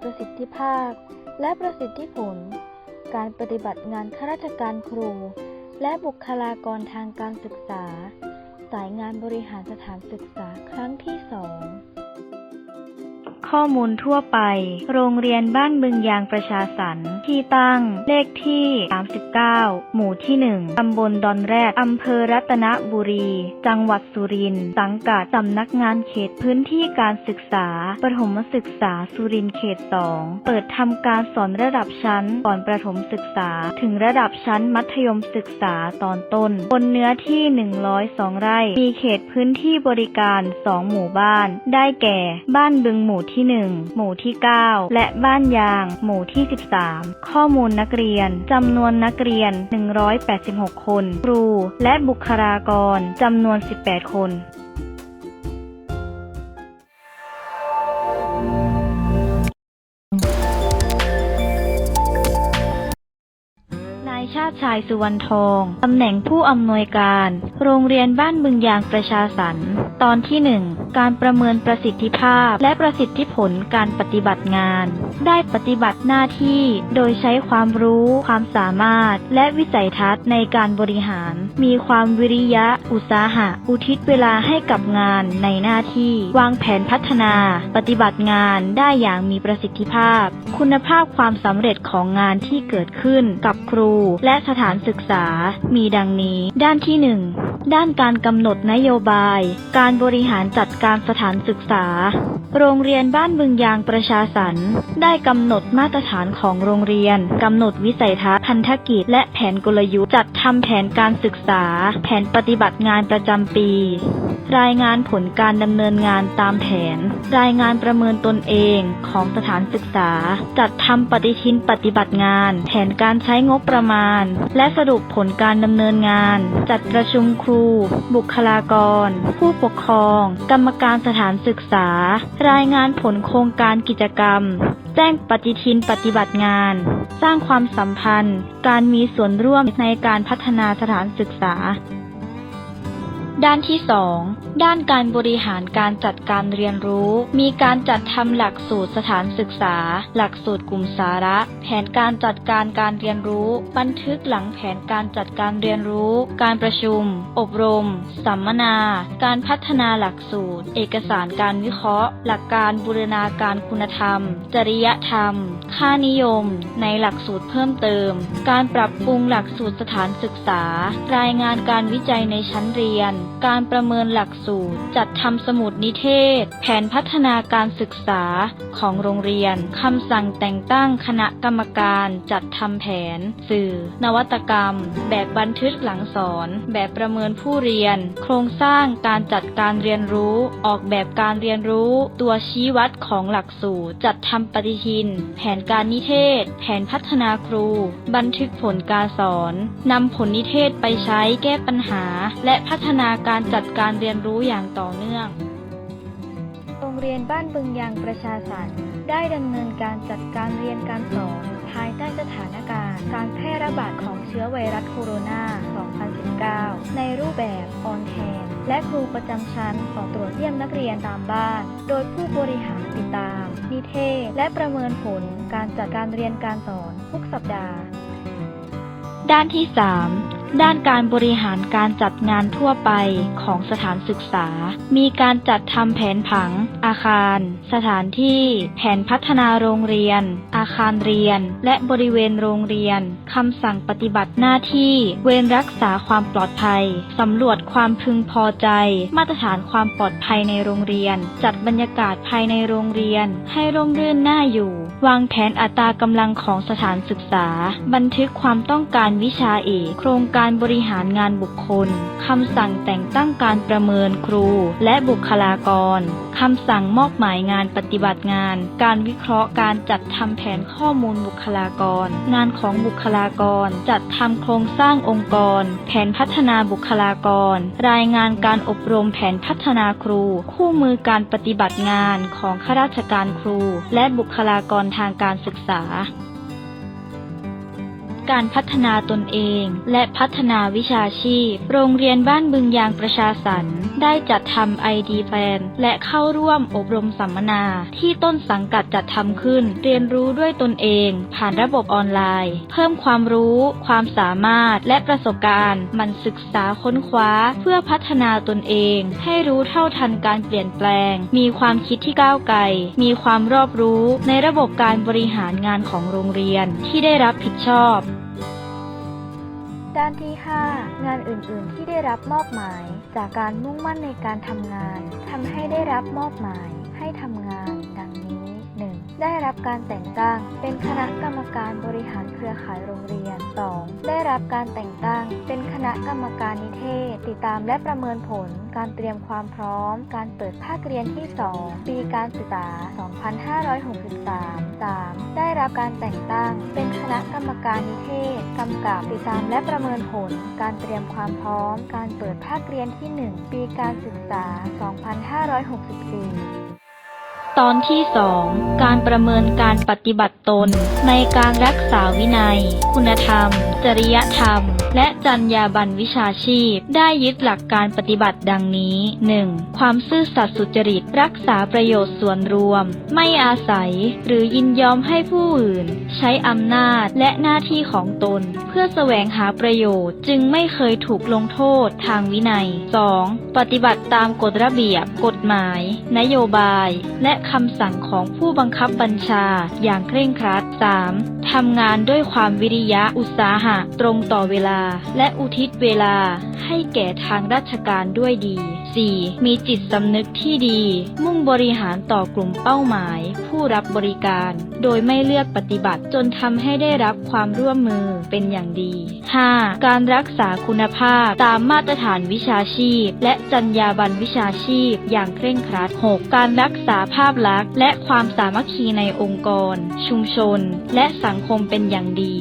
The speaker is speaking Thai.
ประสิทธิภาพ และประสิทธิผล การปฏิบัติงานข้าราชการครู และบุคลากรทางการศึกษา สายงานบริหารสถานศึกษาครั้งที่สองข้อมูลทั่วไป โรงเรียนบ้านบึงยางประชาสรรค์ ที่ตั้ง เลขที่ 39 หมู่ที่ 1 ตำบลดอนแรด อำเภอรัตนบุรี จังหวัดสุรินทร์ สังกัดสำนักงานเขตพื้นที่การศึกษา ประถมศึกษาสุรินทร์เขต 2 เปิดทำการสอนระดับชั้นก่อนประถมศึกษา ถึงระดับชั้นมัธยมศึกษาตอนต้น บนเนื้อที่ 102 ไร่ มีเขตพื้นที่บริการ 2 หมู่บ้าน ได้แก่ บ้านบึงหมู่ที่ 1 หมู่ที่ 9 และบ้านยาง หมู่ที่ 13ข้อมูลนักเรียนจำนวนนักเรียน 186 คน ครู และบุคลากรจำนวน 18 คนายชาติชายสุวรรณทองตำแหน่งผู้อำนวยการ โรงเรียนบ้านบึงยางประชาสรรตอนที่หนึ่งการประเมินประสิทธิภาพ และประสิทธิผลการปฏิบัติงาน ได้ปฏิบัติหน้าที่โดยใช้ความรู้ ความสามารถ และวิสัยทัศน์ในการบริหาร มีความวิริยะ อุตสาหะ อุทิศเวลาให้กับงานในหน้าที่ วางแผนพัฒนา ปฏิบัติงานได้อย่างมีประสิทธิภาพ คุณภาพความสำเร็จของงานที่เกิดขึ้นกับครู และสถานศึกษา มีดังนี้ ด้านที่หนึ่งด้านการกำหนดนโยบาย การบริหารจัดการสถานศึกษา โรงเรียนบ้านบึงยางประชาสรรค์ได้กำหนดมาตรฐานของโรงเรียนกำหนดวิสัยทัศน์พันธกิจ และแผนกลยุทธ์จัดทำแผนการศึกษา แผนปฏิบัติงานประจำปี รายงานผลการดำเนินงานตามแผน รายงานประเมินตนเองของสถานศึกษา จัดทำปฏิทินปฏิบัติงาน แผนการใช้งบประมาณและสรุปผลการดำเนินงาน จัดประชุมครู บุคลากร ผู้ปกครอง กรรมการสถานศึกษา รายงานผลโครงการกิจกรรม แจ้งปฏิทินปฏิบัติงาน สร้างความสัมพันธ์ การมีส่วนร่วมในการพัฒนาสถานศึกษา ด้านที่ 2 ด้านการบริหารการจัดการเรียนรู้ มีการจัดทำหลักสูตรสถานศึกษา หลักสูตรกลุ่มสาระ แผนการจัดการการเรียนรู้ บันทึกหลังแผนการจัดการเรียนรู้ การประชุม อบรม สัมมนา การพัฒนาหลักสูตร เอกสารการวิเคราะห์ หลักการบูรณาการคุณธรรม จริยธรรม ค่านิยม ในหลักสูตรเพิ่มเติม การปรับปรุงหลักสูตรสถานศึกษา รายงานการวิจัยในชั้นเรียนการประเมินหลักสูตร จัดทำสมุดนิเทศ แผนพัฒนาการศึกษาของโรงเรียนคำสั่งแต่งตั้งคณะกรรมการจัดทำแผน สื่อ นวัตกรรม แบบบันทึกหลังสอน แบบประเมินผู้เรียน โครงสร้างการจัดการเรียนรู้ ออกแบบการเรียนรู้ ตัวชี้วัดของหลักสูตร จัดทำปฏิทิน แผนการนิเทศ แผนพัฒนาครู บันทึกผลการสอนนำผลนิเทศไปใช้แก้ปัญหา และพัฒนาการจัดการเรียนรู้อย่างต่อเนื่อง โรงเรียนบ้านบึงยางประชาสรรค์ได้ดำเนินการจัดการเรียนการสอนภายใต้สถานการณ์ การแพร่ระบาดของเชื้อไวรัสโคโรนา 2019 ในรูปแบบออนแทนและครูประจำชั้นขอตรวจเยี่ยมนักเรียนตามบ้าน โดยผู้บริหารติดตาม นิเทศ และประเมินผลการจัดการเรียนการสอนทุกสัปดาห์ ด้านที่ 3 ด้านการบริหารการจัดงานทั่วไปของสถานศึกษา มีการจัดทำแผนผัง อาคาร สถานที่ แผนพัฒนาโรงเรียน อาคารเรียน และบริเวณโรงเรียนคำสั่งปฏิบัติหน้าที่ เวรรักษาความปลอดภัยสำรวจความพึงพอใจ มาตรฐานความปลอดภัยในโรงเรียน จัดบรรยากาศภายในโรงเรียน ให้ร่มรื่นน่าอยู่ วางแผนอัตรากำลังของสถานศึกษา บันทึกความต้องการวิชาเอกโครงการบริหารงานบุคคลคำสั่งแต่งตั้งการประเมินครูและบุคลากร คำสั่งมอบหมายงานปฏิบัติงาน การวิเคราะห์การจัดทำแผนข้อมูลบุคลากร งานของบุคลากร จัดทำโครงสร้างองค์กร แผนพัฒนาบุคลากร รายงานการอบรมแผนพัฒนาครู คู่มือการปฏิบัติงานของข้าราชการครู และบุคลากรทางการศึกษา การพัฒนาตนเอง และพัฒนาวิชาชีพ โรงเรียนบ้านบึงยางประชาสรรค์ได้จัดทำไอดีแปลนและเข้าร่วมอบรมสัมมนา ที่ต้นสังกัดจัดทำขึ้น เรียนรู้ด้วยตนเอง ผ่านระบบออนไลน์ เพิ่มความรู้ ความสามารถ และประสบการณ์ มันศึกษาค้นคว้า เพื่อพัฒนาตนเอง ให้รู้เท่าทันการเปลี่ยนแปลง มีความคิดที่ก้าวไกล มีความรอบรู้ในระบบการบริหารงานของโรงเรียนที่ได้รับผิดชอบ ด้านที่ 5 งานอื่น ๆ ที่ได้รับมอบหมาย จากการมุ่งมั่นในการทำงานทำให้ได้รับมอบหมายให้ทำงานดังนี้ ได้รับการแต่งตั้ง เป็นคณะกรรมการบริหารเครือข่ายโรงเรียน 2. ได้รับการแต่งตั้ง เป็นคณะกรรมการนิเทศ ติดตามและประเมินผล การเตรียมความพร้อม การเปิดภาคเรียนที่ 2 ปีการศึกษา 2563 3. ได้รับการแต่งตั้ง เป็นคณะกรรมการนิเทศ กำกับติดตามและประเมินผล การเตรียมความพร้อม การเปิดภาคเรียนที่ 1 ปีการศึกษา 2564 ตอนที่ 2 การประเมินการปฏิบัติตน ในการรักษาวินัย คุณธรรม จริยธรรม และจรรยาบรรณวิชาชีพ ได้ยึดหลักการปฏิบัติดังนี้ 1. ความซื่อสัตย์สุจริตรักษาประโยชน์ส่วนรวม ไม่อาศัย หรือยินยอมให้ผู้อื่น ใช้อำนาจและหน้าที่ของตน เพื่อแสวงหาประโยชน์ จึงไม่เคยถูกลงโทษทางวินัย 2. ปฏิบัติตามกฎระเบียบ กฎหมาย นโยบาย และคำสั่งของผู้บังคับบัญชาอย่างเคร่งครัด 3. ทำงานด้วยความวิริยะอุตสาหะ ตรงต่อเวลาและอุทิศเวลาให้แก่ทางราชการด้วยดี 4. มีจิตสำนึกที่ดี มุ่งบริหารต่อกลุ่มเป้าหมาย ผู้รับบริการ โดยไม่เลือกปฏิบัติจนทำให้ได้รับความร่วมมือเป็นอย่างดี 5. การรักษาคุณภาพตามมาตรฐานวิชาชีพ และจรรยาบรรณวิชาชีพอย่างเคร่งครัด 6. การรักษาภาพลักษณ์ และความสามัคคีในองค์กร ชุมชน และสังคมเป็นอย่างดี